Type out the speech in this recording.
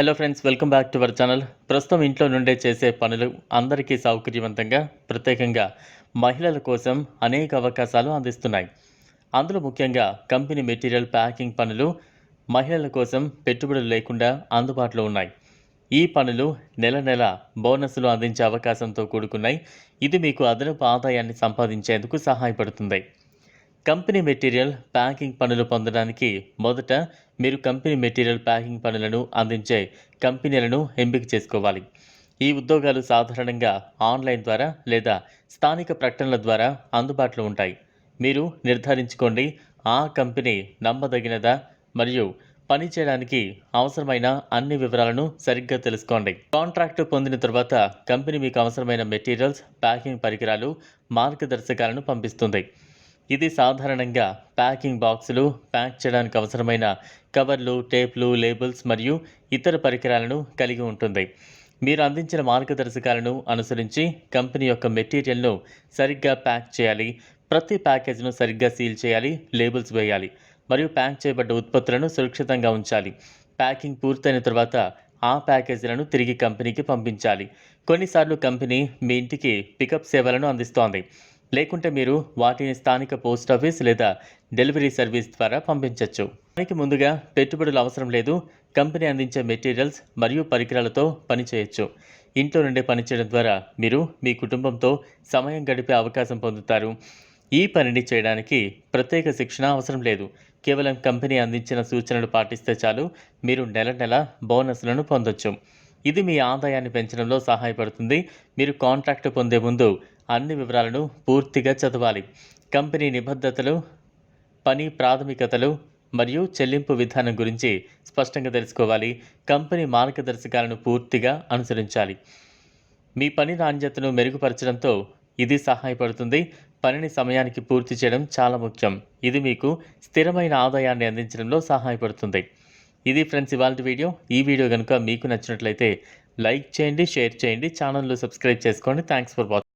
Hello friends welcome back to our channel ప్రస్తుతం ఇంట్లో నుండే చేసే పనులు అందరికీ సౌకర్యవంతంగా ప్రత్యేకంగా మహిళల కోసం అనేక అవకాశాలు అందిస్తున్నాయి. అందులో ముఖ్యంగా కంపెనీ మెటీరియల్ ప్యాకింగ్ పనులు మహిళల కోసం పెట్టుబడులు లేకుండా అందుబాటులో ఉన్నాయి. ఈ పనులు నెల నెల బోనస్లు అందించే అవకాశంతో కూడుకున్నాయి. ఇది మీకు అదనపు ఆదాయాన్ని సంపాదించేందుకు సహాయపడుతుంది. కంపెనీ మెటీరియల్ ప్యాకింగ్ పనులు పొందడానికి మొదట మీరు కంపెనీ మెటీరియల్ ప్యాకింగ్ పనులను అందించే కంపెనీలను ఎంపిక చేసుకోవాలి. ఈ ఉద్యోగాలు సాధారణంగా ఆన్లైన్ ద్వారా లేదా స్థానిక ప్రకటనల ద్వారా అందుబాటులో ఉంటాయి. మీరు నిర్ధారించుకోండి ఆ కంపెనీ నమ్మదగినదా మరియు పని చేయడానికి అవసరమైన అన్ని వివరాలను సరిగ్గా తెలుసుకోండి. కాంట్రాక్ట్ పొందిన తర్వాత కంపెనీ మీకు అవసరమైన మెటీరియల్స్ ప్యాకింగ్ పరికరాలు మార్గదర్శకాలను పంపిస్తుంది. ఇది సాధారణంగా ప్యాకింగ్ బాక్సులు ప్యాక్ చేయడానికి అవసరమైన కవర్లు టేప్లు లేబుల్స్ మరియు ఇతర పరికరాలను కలిగి ఉంటుంది. మీరు అందించిన మార్గదర్శకాలను అనుసరించి కంపెనీ యొక్క మెటీరియల్ను సరిగ్గా ప్యాక్ చేయాలి. ప్రతి ప్యాకేజ్ను సరిగ్గా సీల్ చేయాలి లేబుల్స్ వేయాలి మరియు ప్యాక్ చేయబడ్డ ఉత్పత్తులను సురక్షితంగా ఉంచాలి. ప్యాకింగ్ పూర్తయిన తర్వాత ఆ ప్యాకేజీలను తిరిగి కంపెనీకి పంపించాలి. కొన్నిసార్లు కంపెనీ మీ ఇంటికి పికప్ సేవలను అందిస్తోంది. లేకుంటే మీరు వాటిని స్థానిక పోస్ట్ ఆఫీస్ లేదా డెలివరీ సర్వీస్ ద్వారా పంపించవచ్చు దానికి ముందుగా పెట్టుబడులు అవసరం లేదు. కంపెనీ అందించే మెటీరియల్స్ మరియు పరికరాలతో పనిచేయచ్చు ఇంట్లో నుండే పనిచేయడం ద్వారా మీరు మీ కుటుంబంతో సమయం గడిపే అవకాశం పొందుతారు. ఈ పనిని చేయడానికి ప్రత్యేక శిక్షణ అవసరం లేదు. కేవలం కంపెనీ అందించిన సూచనలు పాటిస్తే చాలు మీరు నెల నెల బోనస్లను పొందొచ్చు. ఇది మీ ఆదాయాన్ని పెంచడంలో సహాయపడుతుంది. మీరు కాంట్రాక్ట్ పొందే ముందు అన్ని వివరాలను పూర్తిగా చదవాలి. కంపెనీ నిబద్ధతలు పని ప్రాథమికతలు మరియు చెల్లింపు విధానం గురించి స్పష్టంగా తెలుసుకోవాలి. కంపెనీ మార్గదర్శకాలను పూర్తిగా అనుసరించాలి. మీ పని నాణ్యతను మెరుగుపరచడంతో ఇది సహాయపడుతుంది. పనిని సమయానికి పూర్తి చేయడం చాలా ముఖ్యం. ఇది మీకు స్థిరమైన ఆదాయాన్ని అందించడంలో సహాయపడుతుంది. ఇది ఫ్రెండ్స్ ఇవాళ వీడియో. ఈ వీడియో కనుక మీకు నచ్చినట్లయితే లైక్ చేయండి షేర్ చేయండి. ఛానల్లో సబ్స్క్రైబ్ చేసుకోండి. Thanks for watching.